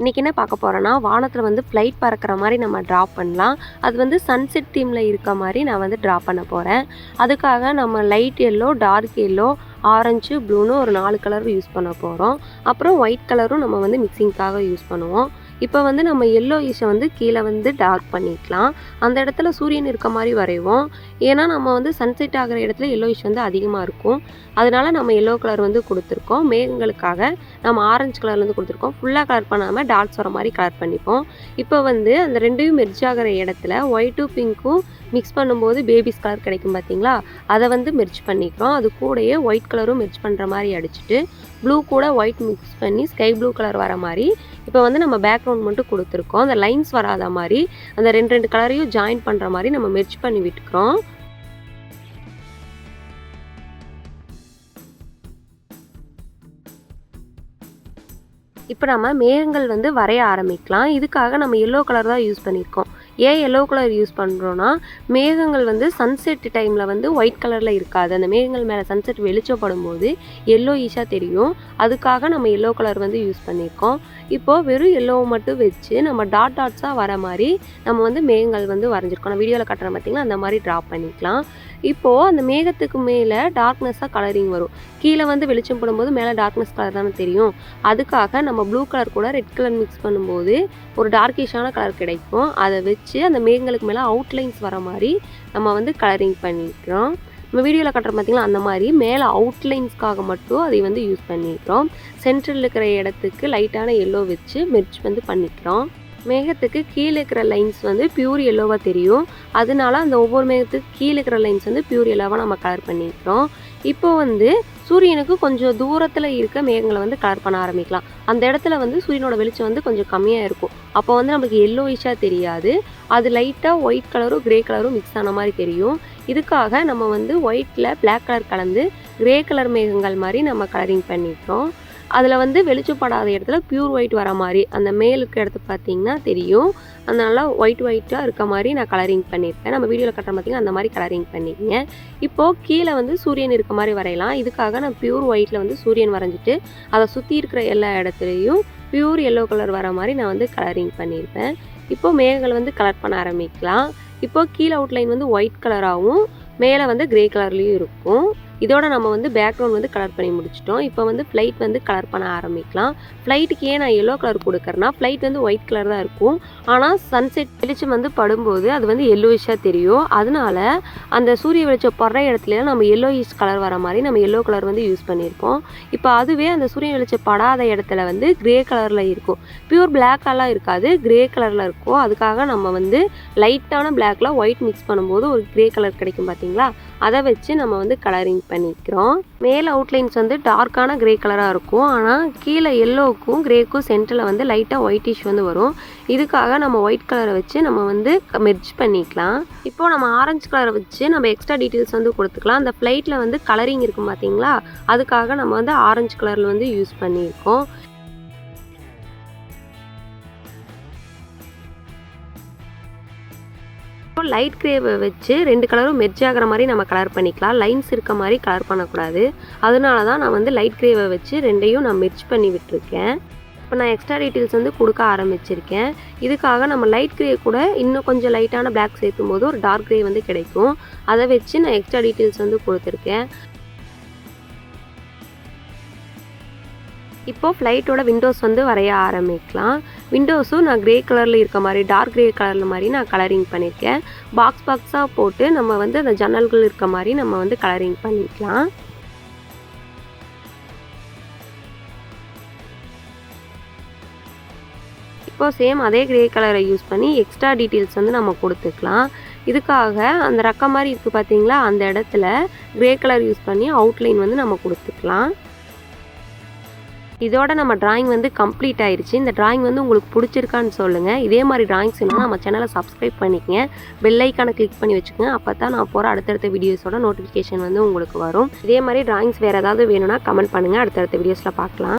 இன்றைக்கி என்ன பார்க்க போகிறேன்னா வானத்தில் வந்து ஃப்ளைட் பறக்கிற மாதிரி நம்ம ட்ரா பண்ணலாம். அது வந்து சன்செட் தீமில் இருக்க மாதிரி நான் வந்து ட்ரா பண்ண போகிறேன் அதுக்காக நம்ம light yellow dark yellow orange ப்ளூன்னு ஒரு நாலு கலர் யூஸ் பண்ண போகிறோம் அப்புறம் ஒயிட் கலரும் நம்ம வந்து மிக்சிங்க்காக யூஸ் பண்ணுவோம். இப்போ வந்து நம்ம எல்லோ ஈஷை வந்து கீழே வந்து டார்க் பண்ணிக்கலாம். அந்த இடத்துல சூரியன் இருக்க மாதிரி வரைவோம். ஏன்னா நம்ம வந்து சன்செட் ஆகிற இடத்துல எல்லோ ஈஷ் வந்து அதிகமாக இருக்கும். அதனால நம்ம எல்லோ கலர் வந்து கொடுத்துருக்கோம். மேகங்களுக்காக நம்ம ஆரஞ்சு கலர் வந்து கொடுத்துருக்கோம். ஃபுல்லாக கலர் பண்ணாமல் டார்க்ஸ் வர மாதிரி கலர் பண்ணிப்போம். இப்போ வந்து அந்த ரெண்டையும் மெர்ஜ் ஆகிற இடத்துல ஒயிட்டும் பிங்க்கும் மிக்ஸ் பண்ணும்போது பேபிஸ் கலர் கிடைக்கும் பார்த்தீங்களா அதை வந்து மெர்ஜ் பண்ணிக்கிறோம். அது கூடயே ஒயிட் கலரும் மெர்ஜ் பண்ணுற மாதிரி அடிச்சுட்டு ப்ளூ கூட ஒயிட் மிக்ஸ் பண்ணி ஸ்கை ப்ளூ கலர் வர மாதிரி இப்போ வந்து நம்ம பேக்ரவுண்ட் மட்டும் கொடுத்துருக்கோம். அந்த லைன்ஸ் வராத மாதிரி அந்த ரெண்டு ரெண்டு கலரையும் ஜாயின் பண்ணுற மாதிரி நம்ம மெர்ச் பண்ணி விட்டுக்கிறோம். இப்போ நம்ம மேகங்கள் வந்து வரைய ஆரம்பிக்கலாம். இதுக்காக நம்ம எல்லோ கலர் தான் யூஸ் பண்ணியிருக்கோம். ஏன் எல்லோ கலர் யூஸ் பண்ணுறோன்னா மேகங்கள் வந்து சன்செட் டைமில் வந்து ஒயிட் கலரில் இருக்காது. அந்த மேகங்கள் மேலே சன்செட் வெளிச்சப்படும் போது எல்லோ ஈஷாக தெரியும். அதுக்காக நம்ம எல்லோ கலர் வந்து யூஸ் பண்ணியிருக்கோம் இப்போது வெறும் எல்லோவை மட்டும் வச்சு நம்ம டாட் டாட்ஸாக வர மாதிரி நம்ம வந்து மேகங்கள் வந்து வரைஞ்சிருக்கோம். நம்ம வீடியோவில் கட்டுற பார்த்திங்கன்னா அந்த மாதிரி ட்ரா பண்ணிக்கலாம். இப்போது அந்த மேகத்துக்கு மேலே டார்க்னஸ்ஸாக கலரிங் வரும். கீழே வந்து வெளிச்சம் போடும்போது மேலே டார்க்னஸ் கலர் தானே தெரியும். அதுக்காக நம்ம ப்ளூ கலர் கூட ரெட் கலர் மிக்ஸ் பண்ணும்போது ஒரு டார்க்கிஷான கலர் கிடைக்கும். அதை வச்சு வச்சு அந்த மேகங்களுக்கு மேலே அவுட்லைன்ஸ் வர மாதிரி நம்ம வந்து கலரிங் பண்ணிக்கிறோம். நம்ம வீடியோவில் கட்டுற பார்த்திங்களா அந்த மாதிரி மேலே அவுட்லைன்ஸ்க்காக மட்டும் அதை வந்து யூஸ் பண்ணிக்கிறோம். சென்ட்ரல் இருக்கிற இடத்துக்கு லைட்டான எல்லோ வச்சு மெர்ச் வந்து பண்ணிக்கிறோம். மேகத்துக்கு கீழே இருக்கிற லைன்ஸ் வந்து பியூர் எல்லோவாக தெரியும். அதனால அந்த ஒவ்வொரு மேகத்துக்கு கீழே இருக்கிற லைன்ஸ் வந்து பியூர் எல்லோவாக நம்ம கலர் பண்ணிக்கிறோம். இப்போ வந்து சூரியனுக்கு கொஞ்சம் தூரத்தில் இருக்க மேகங்களை வந்து கலர் பண்ண ஆரம்பிக்கலாம். அந்த இடத்துல வந்து சூரியனோட வெளிச்சம் வந்து கொஞ்சம் கம்மியாக இருக்கும். அப்போ வந்து நமக்கு எல்லோயிஷாக தெரியாது. அது லைட்டாக ஒயிட் கலரும் கிரே கலரும் மிக்ஸ் ஆன மாதிரி தெரியும். இதுக்காக நம்ம வந்து ஒயிட்டில் பிளாக் கலர் கலந்து கிரே கலர் மேகங்கள் மாதிரி நம்ம கலரிங் பண்ணிக்கிறோம். அதில் வந்து வெளிச்சப்படாத இடத்துல பியூர் ஒயிட் வர மாதிரி அந்த மேலுக்கு இடத்து பார்த்தீங்கன்னா தெரியும். அதனால ஒயிட் ஒயிட்டாக இருக்க மாதிரி நான் கலரிங் பண்ணியிருக்கேன். நம்ம வீடியோவில் கட்டுற பார்த்தீங்கன்னா அந்த மாதிரி கலரிங் பண்ணிக்கங்க இப்போது கீழே வந்து சூரியன் இருக்க மாதிரி வரையலாம். இதுக்காக நான் பியூர் ஒயிட்டில் வந்து சூரியன் வரைஞ்சிட்டு அதை சுற்றி இருக்கிற எல்லா இடத்துலையும் பியூர் எல்லோ கலர் வர மாதிரி நான் வந்து கலரிங் பண்ணியிருப்பேன். இப்போது மேகங்கள் வந்து கலர் பண்ண ஆரம்பிக்கலாம். இப்போது கீழே அவுட்லைன் வந்து ஒயிட் கலராகவும் மேலே வந்து கிரே கலர்லேயும் இருக்கும். இதோட நம்ம வந்து பேக்ரவுண்ட் வந்து கலர் பண்ணி முடிச்சிட்டோம். இப்போ வந்து ஃப்ளைட் வந்து கலர் பண்ண ஆரம்பிக்கலாம். ஃப்ளைட்டுக்கு ஏன் நான் எல்லோ கலர் கொடுக்குறேன்னா ஃப்ளைட் வந்து ஒயிட் கலர் தான் இருக்கும். ஆனால் சன்செட் வெளிச்சம் வந்து படும்போது அது வந்து எல்லோயிஷாக தெரியும். அதனால அந்த சூரிய வெளிச்சம் படுற இடத்துல நம்ம எல்லோயிஷ் கலர் வர மாதிரி நம்ம எல்லோ கலர் வந்து யூஸ் பண்ணியிருப்போம் இப்போ அதுவே அந்த சூரிய வெளிச்சம் படாத இடத்துல வந்து கிரே கலரில் இருக்கும். பியூர் பிளாக்கெல்லாம் இருக்காது. கிரே கலரில் இருக்கும். அதுக்காக நம்ம வந்து லைட்டான பிளாக்ல ஒயிட் மிக்ஸ் பண்ணும்போது ஒரு கிரே கலர் கிடைக்கும் பார்த்தீங்களா அதை வச்சு நம்ம வந்து கலரிங் பண்ணிக்கிறோம். மேலே அவுட்லைன்ஸ் வந்து டார்க்கான கிரே கலராக இருக்கும். ஆனால் கீழே எல்லோவுக்கும் கிரேக்கும் சென்டரில் வந்து லைட்டாக ஒயிட்டிஷ் வந்து வரும். இதுக்காக நம்ம ஒயிட் கலரை வச்சு நம்ம வந்து மெர்ஜ் பண்ணிக்கலாம். இப்போது நம்ம ஆரஞ்சு கலரை வச்சு நம்ம எக்ஸ்ட்ரா டீட்டெயில்ஸ் வந்து கொடுத்துக்கலாம். அந்த ஃப்ளைட்டில் வந்து கலரிங் இருக்கும் பார்த்தீங்களா அதுக்காக நம்ம வந்து ஆரஞ்சு கலரில் வந்து யூஸ் பண்ணியிருக்கோம். லைட் கிரேவை வச்சு ரெண்டு கலரும் மெர்ஜ் ஆகிற மாதிரி நம்ம கலர் பண்ணிக்கலாம். லைன்ஸ் இருக்க மாதிரி கலர் பண்ணக்கூடாது. அதனால தான் நான் வந்து லைட் கிரேவை வச்சு ரெண்டையும் நான் மெர்ஜ் பண்ணி விட்டுருக்கேன். இப்போ நான் எக்ஸ்ட்ரா டீட்டெயில்ஸ் வந்து கொடுக்க ஆரம்பிச்சிருக்கேன். இதுக்காக நம்ம லைட் கிரே கூட இன்னும் கொஞ்சம் லைட்டான பிளாக் சேர்க்கும் போது ஒரு டார்க் கிரே வந்து கிடைக்கும். அதை வச்சு நான் எக்ஸ்ட்ரா டீட்டெயில்ஸ் வந்து கொடுத்துருக்கேன். இப்போது ஃப்ளைட்டோட விண்டோஸ் வந்து வரைய ஆரம்பிக்கலாம். விண்டோஸும் நான் க்ரே கலரில் இருக்க மாதிரி டார்க் க்ரே கலரில் மாதிரி நான் கலரிங் பண்ணியிருக்கேன் பாக்ஸ் பாக்ஸாக போட்டு நம்ம வந்து அந்த ஜன்னல்கள் இருக்க மாதிரி நம்ம வந்து கலரிங் பண்ணிக்கலாம். இப்போ சேம் அதே க்ரே கலரை யூஸ் பண்ணி எக்ஸ்ட்ரா டீட்டெயில்ஸ் வந்து நம்ம கொடுத்துக்கலாம். இதுக்காக அந்த ரக்கம் மாதிரி இருக்குது பார்த்தீங்களா அந்த இடத்துல க்ரே கலர் யூஸ் பண்ணி அவுட்லைன் வந்து நம்ம கொடுத்துக்கலாம். இதோட நம்ம டிராயிங் வந்து கம்ப்ளீட் ஆயிடுச்சு இந்த டிராயிங் வந்து உங்களுக்கு பிடிச்சிருக்கான்னு சொல்லுங்கள் இதே மாதிரி டிராயிங்ஸ் வேணும்னா நம்ம சேனலை சப்ஸ்கிரைப் பண்ணிக்கங்க. பெல் கிளிக் பண்ணி வச்சுக்கோங்க. அப்போ தான் நான் போகிற அடுத்தடுத்த வீடியோஸோட நோட்டிஃபிகேஷன் வந்து உங்களுக்கு வரும். இதே மாதிரி டிராயிங்ஸ் வேறு ஏதாவது வேணும்னா கமெண்ட் பண்ணுங்கள் அடுத்தடுத்த வீடியோஸில் பார்க்கலாம்.